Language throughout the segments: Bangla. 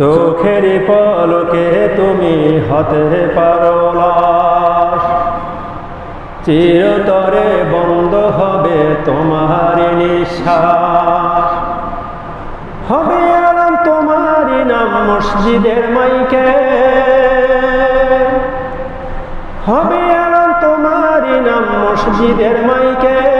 চোখের পলকে তুমি হতে পারো চিরতরে বন্ধ হবে তোমার নিঃশ্বাস। হবে আরাম তোমারই নাম মসজিদের মাইকে। হবে আরাম তোমারই নাম মসজিদের মাইকে।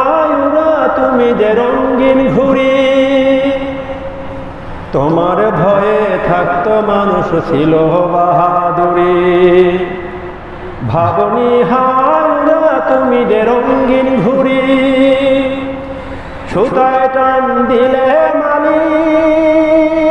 তুমি যে রঙ্গিন ঘুরি তোমার ভয়ে থাকতো মানুষ ছিল বাহাদুরি। ভাবনি হাওড়া তুমি যে রঙ্গিন ঘুরি সুতায় টান দিলে মালিক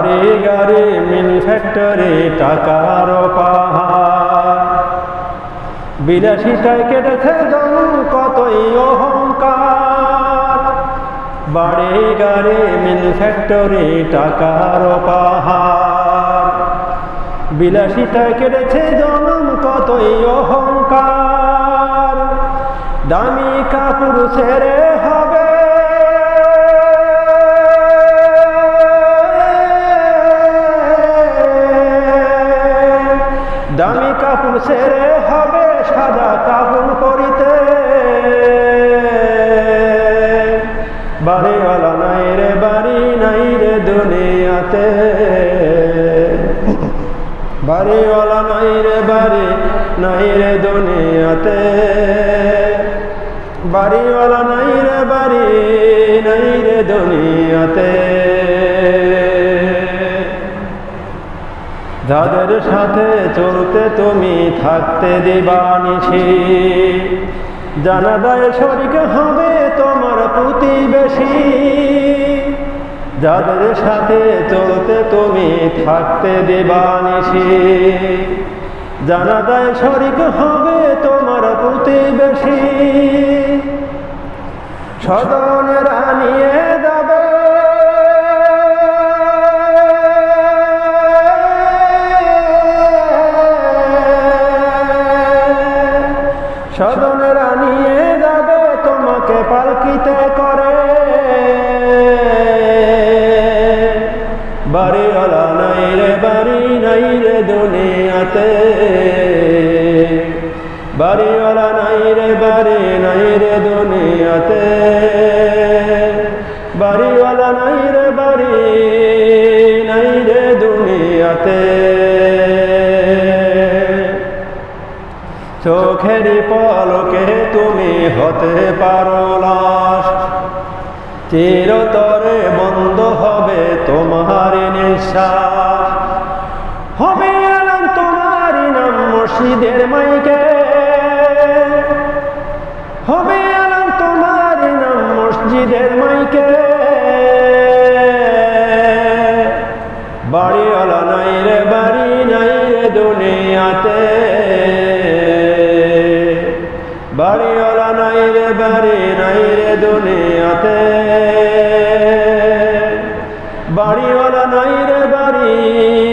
বাড়ি গাড়ি, মিল ফ্যাক্টরি টাকার পাহাড় বিলাসিতায় কেটেছে দম কতই অহংকার। বাড়ি, গাড়ি, মিল ফ্যাক্টরি টাকার পাহাড় বিলাসিতায় কেটেছে জনম কতই অহংকার। দামি কাপড় ছেড়ে হবে ছেড়ে হবে সাদা কাপড় পরিতে। বাড়িওয়ালা নাই রে, বাড়ি নাই রে দুনিয়াতে। বাড়িওয়ালা নাই রে, বাড়ি নাই রে দুনিয়াতে। বাড়িওয়ালা নাই রে, বাড়ি নাই রে দুনিয়াতে। যাদের সাথে চলতে তুমি থাকতে দিবানিছি জানাদায় শরিক হবে তোমার প্রতিবেশী। যাদের সাথে চলতে তুমি থাকতে দিবানিছি জানাদায় শরিক হবে তোমার প্রতিবেশী। সদনেরা নিয়ে সদনেরা নিয়ে যাবে তোমাকে পালকিতে করে। বাড়িওয়ালা নাই রে, বাড়ি নাই রে দুনিয়াতে। বাড়িওয়ালা নাই রে, বাড়ি নাই রে দুনিয়াতে। বাড়িওয়ালা চোখের পলকে তুমি হতে পারো লাশ। চিরতরে বন্ধ হবে তোমার নিঃশ্বাস। হবে আলাম তোমার নাম মসজিদের মাইকে। হবে আলাম তোমার নাম মসজিদের মাইকে। নারী নাই রে দুনিয়াতে। বাড়িওয়ালা নাই রে বাড়ি।